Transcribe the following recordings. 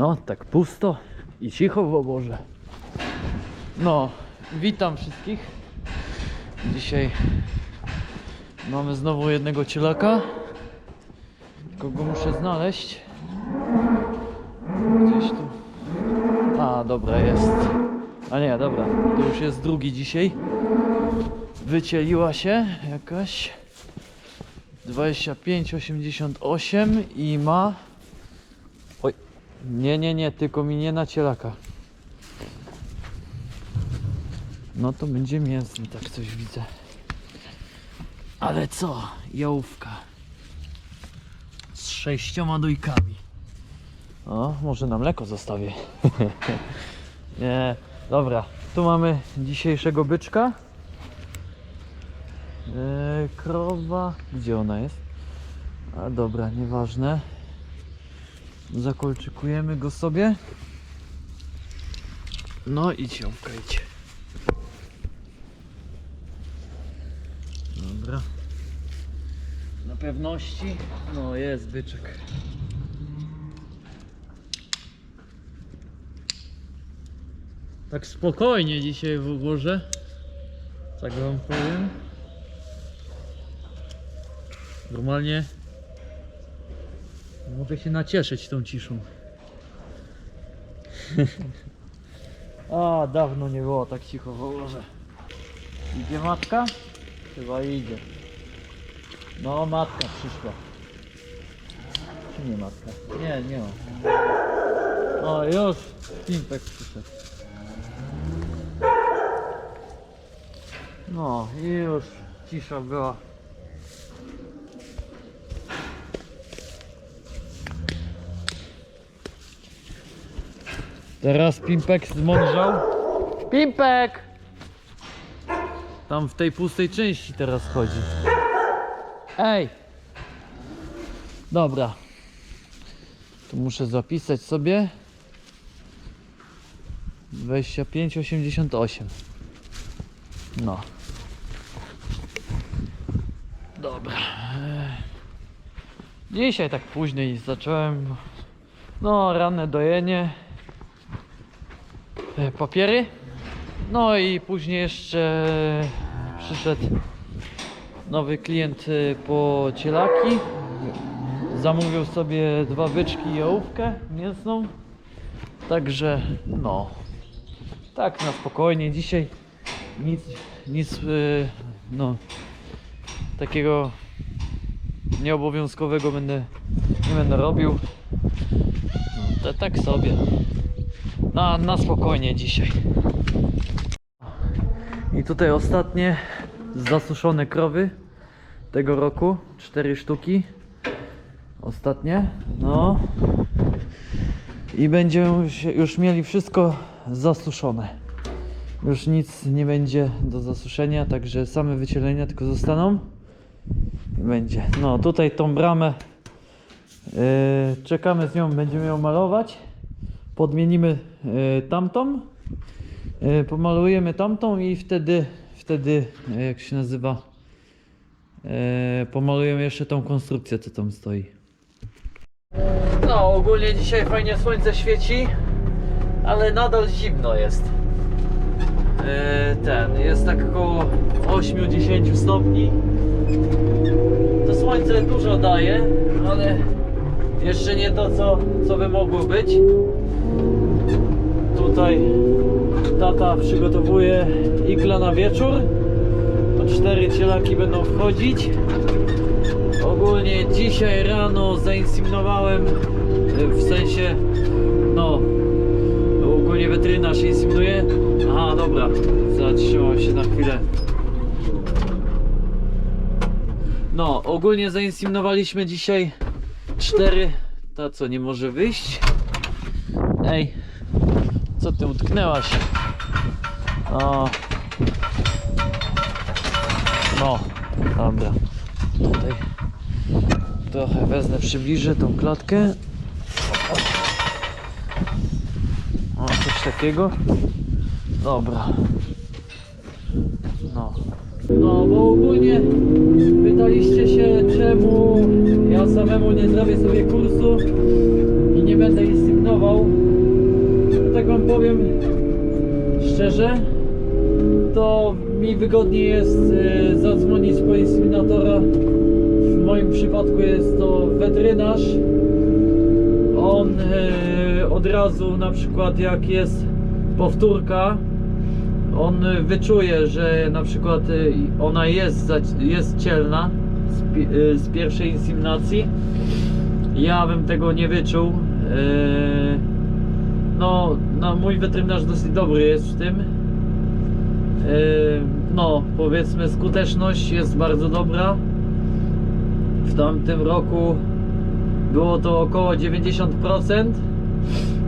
No, tak pusto i cicho w oborze. No, witam wszystkich. Dzisiaj mamy znowu jednego cielaka. Tylko go muszę znaleźć. Gdzieś tu. A, dobra, jest. A nie, dobra, to już jest drugi dzisiaj. Wycieliła się jakaś. 25,88 i ma. Nie, nie, nie, tylko mi nie na cielaka. No to będzie mięsny, tak coś widzę. Ale co? Jałówka. Z sześcioma dojkami. O, może na mleko zostawię. nie, dobra. Tu mamy dzisiejszego byczka. Eee, krowa. Gdzie ona jest? A dobra, nieważne. Zakolczykujemy go sobie. No idź jałówka, idź. Dobra. Na pewności. No jest byczek. Tak spokojnie dzisiaj w ogórze. Tak wam powiem. Normalnie mogę się nacieszyć tą ciszą. A, dawno nie było tak cicho w ogórze. Idzie matka? Chyba idzie. No, matka przyszła. Czy nie matka? Nie, nie ma. O, już! Pimpek przyszedł. No, i już cisza była. Teraz Pimpek zmądrzał. Pimpek! Tam w tej pustej części teraz chodzi. Ej! Dobra. Tu muszę zapisać sobie. 25,88. No. Dobra. Dzisiaj tak później zacząłem. No, ranne dojenie. E, Papiery. No i później jeszcze przyszedł nowy klient y, po cielaki. Zamówił sobie dwa byczki i jałówkę mięsną. Także no. Tak na spokojnie. Dzisiaj nic, nic y, no takiego nieobowiązkowego będę nie będę robił. No, tak sobie. Na, na spokojnie dzisiaj. I tutaj ostatnie zasuszone krowy tego roku. Cztery sztuki. Ostatnie. No. I będziemy już mieli wszystko zasuszone. Już nic nie będzie do zasuszenia, także same wycielenia tylko zostaną. Będzie. No tutaj tą bramę yy, czekamy z nią, będziemy ją malować. Podmienimy yy, tamtą. Yy, pomalujemy tamtą i wtedy, wtedy yy, jak się nazywa, pomalujemy jeszcze tą konstrukcję, co tam stoi. No, ogólnie dzisiaj fajnie słońce świeci, ale nadal zimno jest. Ten, jest tak około 8-10 stopni. To słońce dużo daje, ale jeszcze nie to, co, co by mogło być. Tata przygotowuje igla na wieczór. To cztery cielaki będą wchodzić. Ogólnie dzisiaj rano zainseminowałem, y, w sensie, no, ogólnie weterynarz inseminuje. Aha, dobra, zatrzymał się na chwilę. No, ogólnie zainseminowaliśmy dzisiaj cztery. Ta co nie może wyjść. Ej, co ty utknęłaś? O. No, dobra. Tutaj trochę wezmę, przybliżę tą klatkę. O, coś takiego. Dobra. No. No, bo ogólnie pytaliście się, czemu ja samemu nie zrobię sobie kursu i nie będę inseminacji powiem szczerze, to mi wygodniej jest y, zadzwonić po inseminatora. W moim przypadku jest to weterynarz. On y, od razu na przykład jak jest powtórka, on wyczuje, że na przykład y, ona jest, jest cielna z, pi- z pierwszej inseminacji. Ja bym tego nie wyczuł. No, no, mój weterynarz dosyć dobry jest w tym. No, powiedzmy, skuteczność jest bardzo dobra. W tamtym roku było to około 90%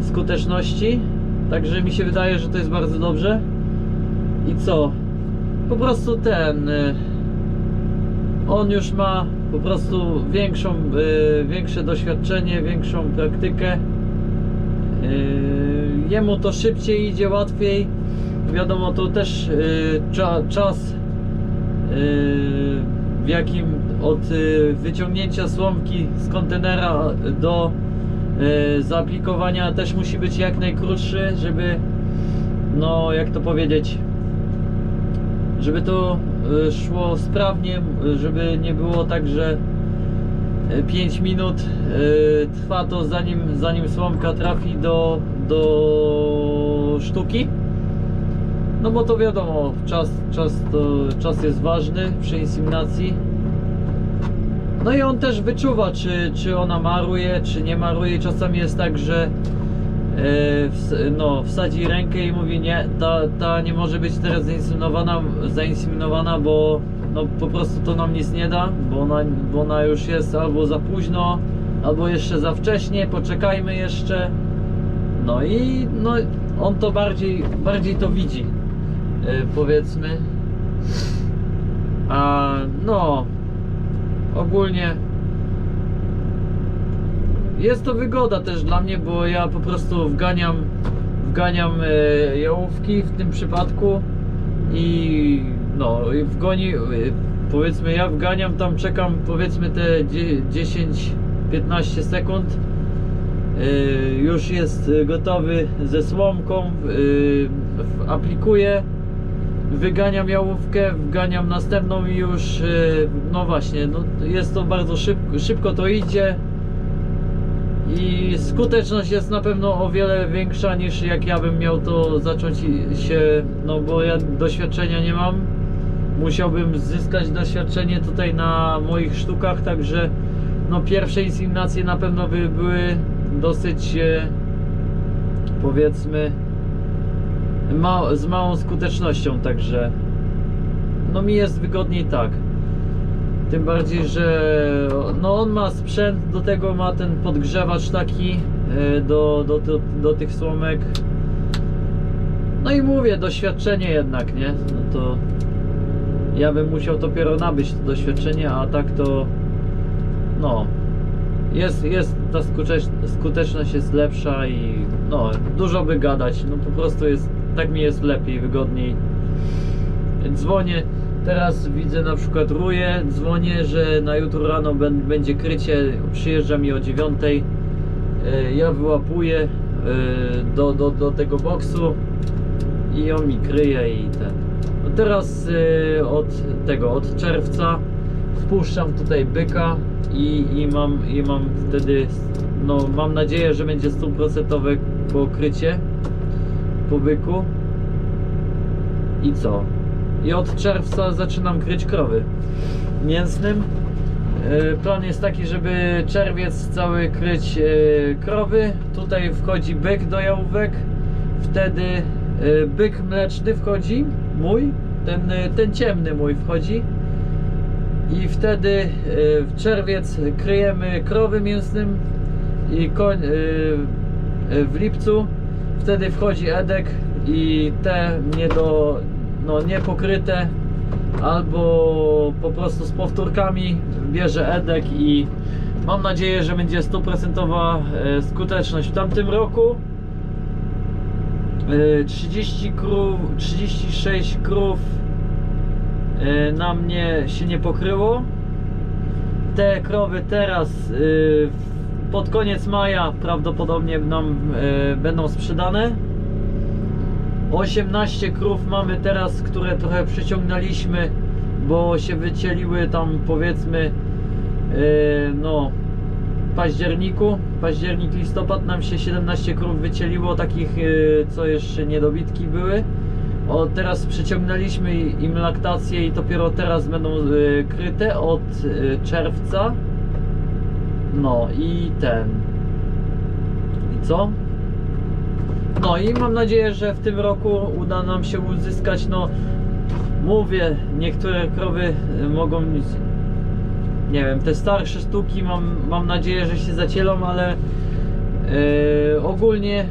skuteczności. Także mi się wydaje, że to jest bardzo dobrze. I co? Po prostu ten. y, On już ma po prostu większą, y, większe doświadczenie, większą praktykę. Yy, Jemu to szybciej idzie, łatwiej. Wiadomo, to też yy, cza, czas, yy, w jakim od wyciągnięcia słomki z kontenera do zaaplikowania też musi być jak najkrótszy, żeby, no jak to powiedzieć, żeby to szło sprawnie, żeby nie było tak, że 5 minut y, trwa to zanim, zanim słomka trafi do, do sztuki. No bo to wiadomo, czas, czas, to, czas jest ważny przy inseminacji. No i on też wyczuwa, czy, czy ona maruje, czy nie maruje. Czasami jest tak, że e, no, wsadzi rękę i mówi nie, ta, ta nie może być teraz zainseminowana, zainseminowana bo no, po prostu to nam nic nie da, bo ona, bo ona już jest albo za późno, albo jeszcze za wcześnie, poczekajmy jeszcze. No i no, on to bardziej, bardziej to widzi, e, powiedzmy. A no, ogólnie jest to wygoda też dla mnie, bo ja po prostu wganiam, wganiam e, jałówki w tym przypadku i no i wgoni, e, powiedzmy ja wganiam tam, czekam powiedzmy te dzie- 10-15 sekund e, już jest gotowy ze słomką w- aplikuję wyganiam jałówkę, wganiam następną i już no właśnie, no jest to bardzo szybko, szybko to idzie i skuteczność jest na pewno o wiele większa niż jak ja bym miał to zacząć się, no bo ja doświadczenia nie mam. Musiałbym zyskać doświadczenie tutaj na moich sztukach, także no pierwsze inseminacje na pewno by były dosyć e, powiedzmy ma, z małą skutecznością, także no mi jest wygodniej tak. Tym bardziej, że no on ma sprzęt, do tego ma ten podgrzewacz taki e, do, do, do, do tych słomek. No i mówię, doświadczenie jednak, nie? No to ja bym musiał dopiero nabyć to doświadczenie, a tak to no jest, jest ta skutecz, skuteczność jest lepsza i no dużo by gadać, no po prostu jest, tak mi jest lepiej, wygodniej dzwonię. Teraz widzę na przykład ruję, dzwonię, że na jutro rano będzie krycie, przyjeżdża mi o 9. E, Ja wyłapuję e, do, do, do tego boksu i on mi kryje i ten. Teraz e, od tego, od czerwca wpuszczam tutaj byka i, i, mam, i mam wtedy, no mam nadzieję, że będzie stuprocentowe pokrycie po byku. I co? I od czerwca zaczynam kryć krowy mięsnym. E, Plan jest taki, żeby czerwiec cały kryć e, krowy. Tutaj wchodzi byk do jałówek. Wtedy e, byk mleczny wchodzi, mój, ten, e, ten ciemny mój wchodzi. I wtedy e, w czerwiec kryjemy krowy mięsnym i koń, e, w lipcu wtedy wchodzi edek i te nie do, no niepokryte albo po prostu z powtórkami bierze edek i mam nadzieję, że będzie stuprocentowa skuteczność w tamtym roku. E, 30 krów, 36 krów e, na mnie się nie pokryło. Te krowy teraz e, pod koniec maja prawdopodobnie nam e, będą sprzedane. 18 krów mamy teraz, które trochę przyciągnęliśmy, bo się wycieliły tam powiedzmy no październiku, październik, listopad nam się 17 krów wycieliło, takich yy, co jeszcze niedobitki były. O, teraz przyciągnęliśmy im laktację i dopiero teraz będą yy, kryte od yy, czerwca. No i ten. I co? No i mam nadzieję, że w tym roku uda nam się uzyskać, no mówię, niektóre krowy y, mogą nie wiem, te starsze sztuki mam, mam nadzieję, że się zacielą, ale yy, ogólnie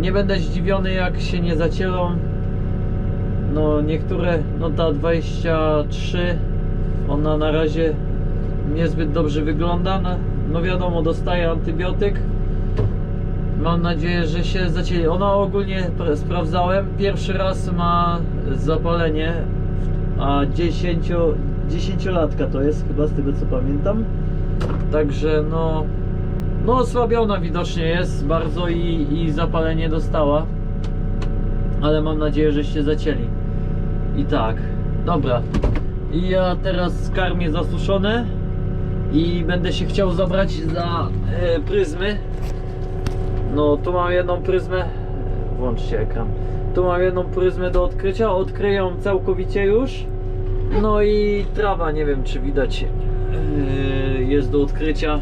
nie będę zdziwiony jak się nie zacielą. No niektóre, no ta 23, ona na razie niezbyt dobrze wygląda, no, no wiadomo, dostaje antybiotyk. Mam nadzieję, że się zacieli. Ona ogólnie pr- sprawdzałem. Pierwszy raz ma zapalenie, a 10, 10-latka to jest chyba z tego co pamiętam. Także no, no osłabiona widocznie jest bardzo i, i zapalenie dostała. Ale mam nadzieję, że się zacieli. I tak, dobra. I ja teraz skarmię zasuszone i będę się chciał zabrać za e, pryzmy. No, tu mam jedną pryzmę. Włączcie ekran. Tu mam jedną pryzmę do odkrycia. Odkryję ją całkowicie już. No i trawa, nie wiem czy widać, yy, jest do odkrycia.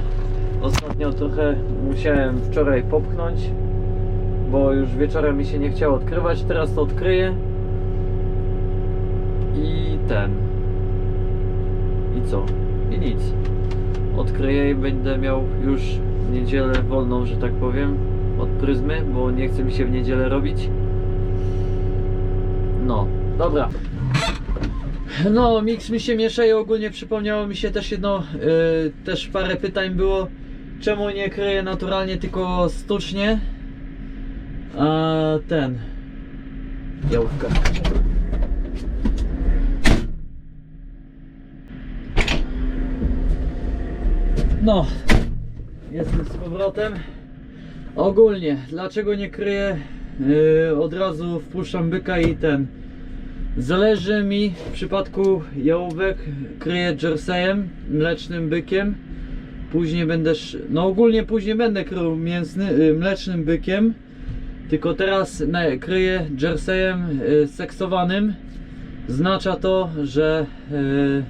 Ostatnio trochę musiałem wczoraj popchnąć, bo już wieczorem mi się nie chciało odkrywać. Teraz to odkryję. I ten. I co? I nic. Odkryję i będę miał już niedzielę wolną, że tak powiem, od pryzmy, bo nie chce mi się w niedzielę robić. No, dobra. No, miks mi się miesza i ogólnie przypomniało mi się też jedno, yy, też parę pytań było, czemu nie kryję naturalnie, tylko sztucznie. A ten. Jałówka. No, jestem z powrotem. Ogólnie, dlaczego nie kryję? Yy, od razu wpuszczam byka i ten. Zależy mi w przypadku jałówek kryję jerseyem, mlecznym bykiem. Później będę, no ogólnie później będę krył mięsny, yy, mlecznym bykiem. Tylko teraz kryję jerseyem yy, seksowanym. Znacza to, że yy,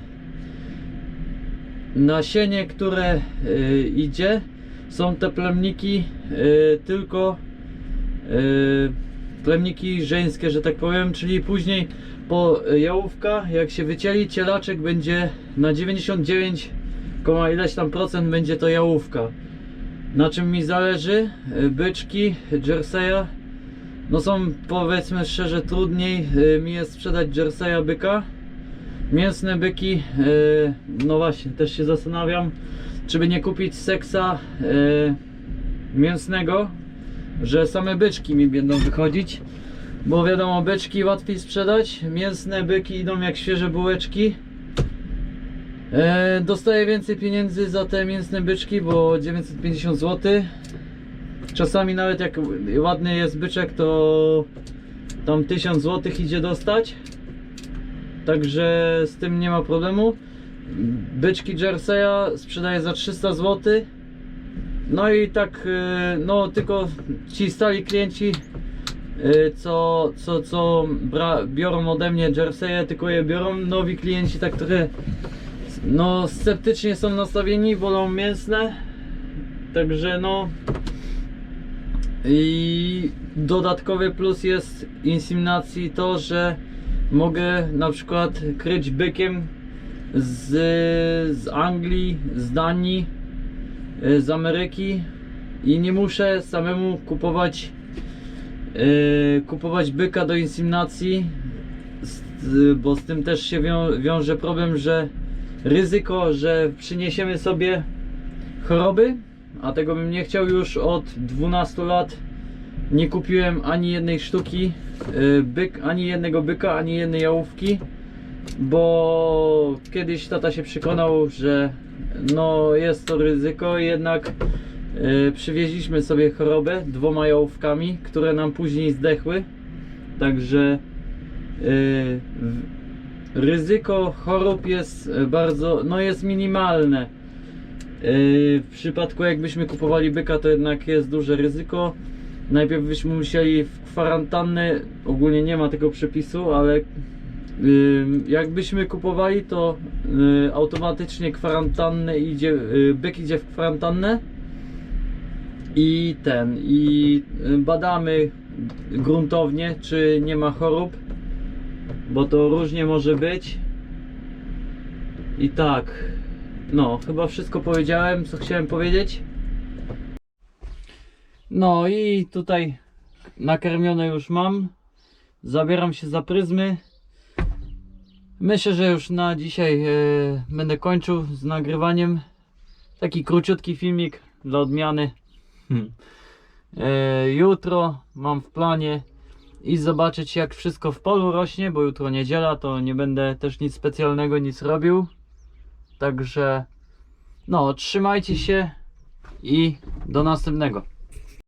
nasienie, które y, idzie, są te plemniki y, tylko y, plemniki żeńskie, że tak powiem, czyli później po jałówka, jak się wycieli, cielaczek będzie na 99, koma ileś tam procent będzie to jałówka. Na czym mi zależy? Y, Byczki, jerseya, no są powiedzmy szczerze trudniej y, mi jest sprzedać jerseya byka. Mięsne byki, no właśnie, też się zastanawiam, czy by nie kupić seksa mięsnego, że same byczki mi będą wychodzić, bo wiadomo, byczki łatwiej sprzedać, mięsne byki idą jak świeże bułeczki. Yy, dostaję więcej pieniędzy za te mięsne byczki, bo 950 zł. Czasami nawet jak ładny jest byczek, to tam 1000 zł idzie dostać. Także z tym nie ma problemu. Byczki Jerseya sprzedaję za 300 zł. No i tak, y, no tylko ci stali klienci, co, co, co bra, biorą ode mnie Jerseye, tylko je biorą. Nowi klienci tak trochę, no sceptycznie są nastawieni, wolą mięsne. Także no i dodatkowy plus jest inseminacji to, że mogę na przykład kryć bykiem z, z Anglii, z Danii, y, z Ameryki i nie muszę samemu kupować y, kupować byka do inseminacji, bo z tym też się wią, wiąże problem, że ryzyko, że przyniesiemy sobie choroby, a tego bym nie chciał już od 12 lat. Nie kupiłem ani jednej sztuki y, byk, ani jednego byka, ani jednej jałówki, bo kiedyś tata się przekonał, że no jest to ryzyko, jednak Yy, przywieźliśmy sobie chorobę dwoma jałówkami, które nam później zdechły. Także w- ryzyko chorób jest e, bardzo, no jest minimalne. W przypadku jakbyśmy kupowali byka, to jednak jest duże ryzyko. Najpierw byśmy musieli w kwarantannę, ogólnie nie ma tego przepisu, ale jakbyśmy kupowali, to automatycznie kwarantannę idzie, byk idzie w kwarantannę i ten, i yy, badamy gruntownie, czy nie ma chorób, bo to różnie może być. I tak, no, chyba wszystko powiedziałem, co chciałem powiedzieć. No i tutaj nakarmione już mam. Zabieram się za pryzmy. Myślę, że już na dzisiaj e, będę kończył z nagrywaniem. Taki króciutki filmik dla odmiany. Hmm. E, jutro mam w planie i zobaczyć jak wszystko w polu rośnie, bo jutro niedziela, to nie będę też nic specjalnego nic robił. Także no, trzymajcie się i do następnego.